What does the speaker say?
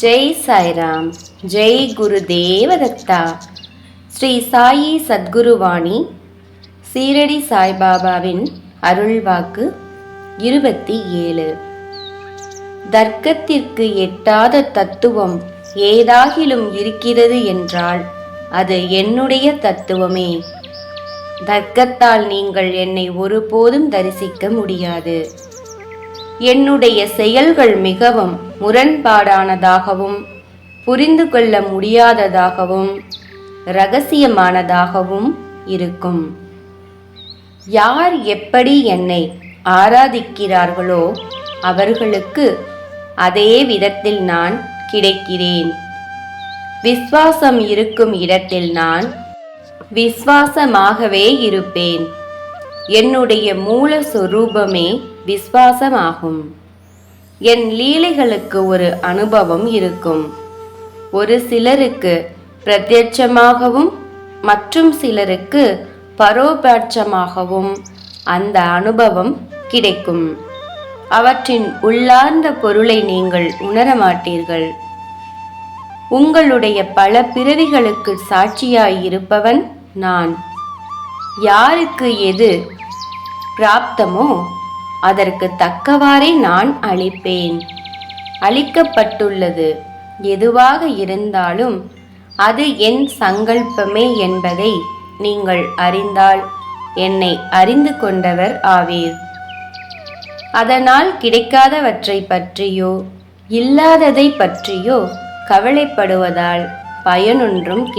ஜெய் சாய்ராம் ஜெய் குரு தேவதத்தா. ஸ்ரீ சாயி சத்குருவாணி சீரடி சாய்பாபாவின் அருள்வாக்கு இருபத்தி ஏழு. தர்க்கத்திற்கு எட்டாத தத்துவம் ஏதாகிலும் இருக்கிறது என்றால் அது என்னுடைய தத்துவமே. தர்க்கத்தால் நீங்கள் என்னை ஒருபோதும் தரிசிக்க முடியாது. என்னுடைய செயல்கள் மிகவும் முரண்பாடானதாகவும் புரிந்து கொள்ள முடியாததாகவும் ரகசியமானதாகவும் இருக்கும். யார் எப்படி என்னை ஆராதிக்கிறார்களோ அவர்களுக்கு அதே விதத்தில் நான் கிடைக்கிறேன். விஸ்வாசம் இருக்கும் இடத்தில் நான் விஸ்வாசமாகவே இருப்பேன். என்னுடைய மூல சொரூபமே விஸ்வாசமாகும் என் லீலைகளுக்கு ஒரு அனுபவம் இருக்கும். ஒரு சிலருக்கு பிரத்யட்சமாகவும் மற்றும் சிலருக்கு பரோபட்சமாகவும் அந்த அனுபவம் கிடைக்கும். அவற்றின் உள்ளார்ந்த பொருளை நீங்கள் உணர மாட்டீர்கள் உங்களுடைய பல பிறவிகளுக்கு சாட்சியாயிருப்பவன் நான். யாருக்கு எது பிராப்தமோ அதற்கு தக்கவாறே நான் அளிப்பேன். அளிக்கப்பட்டுள்ளது எதுவாக இருந்தாலும் அது என் சங்கல்பமே என்பதை நீங்கள் அறிந்தால் என்னை அறிந்து கொண்டவர் ஆவீர். அதனால் கிடைக்காதவற்றை பற்றியோ இல்லாததை பற்றியோ கவலைப்படுவதால் பயனொன்றும் கிடை